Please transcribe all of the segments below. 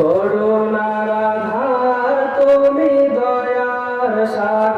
করুণার আধার তুমি দয়ার সার।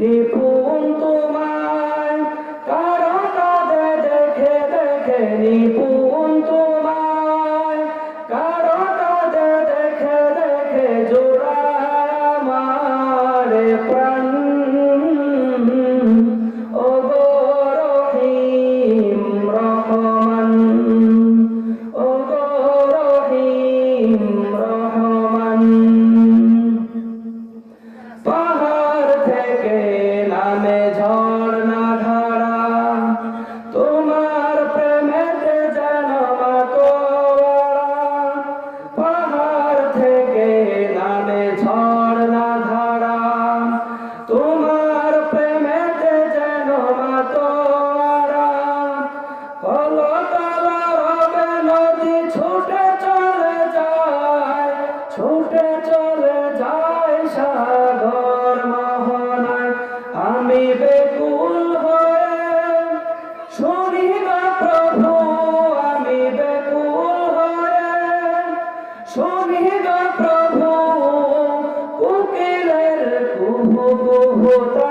নিপুণ তোমায় কারণ তাদের দেখে দেখে নিপুণ তোমায়। বুকে নামে ঝড় তুমি প্রভু কুকিলের কুহু কুহু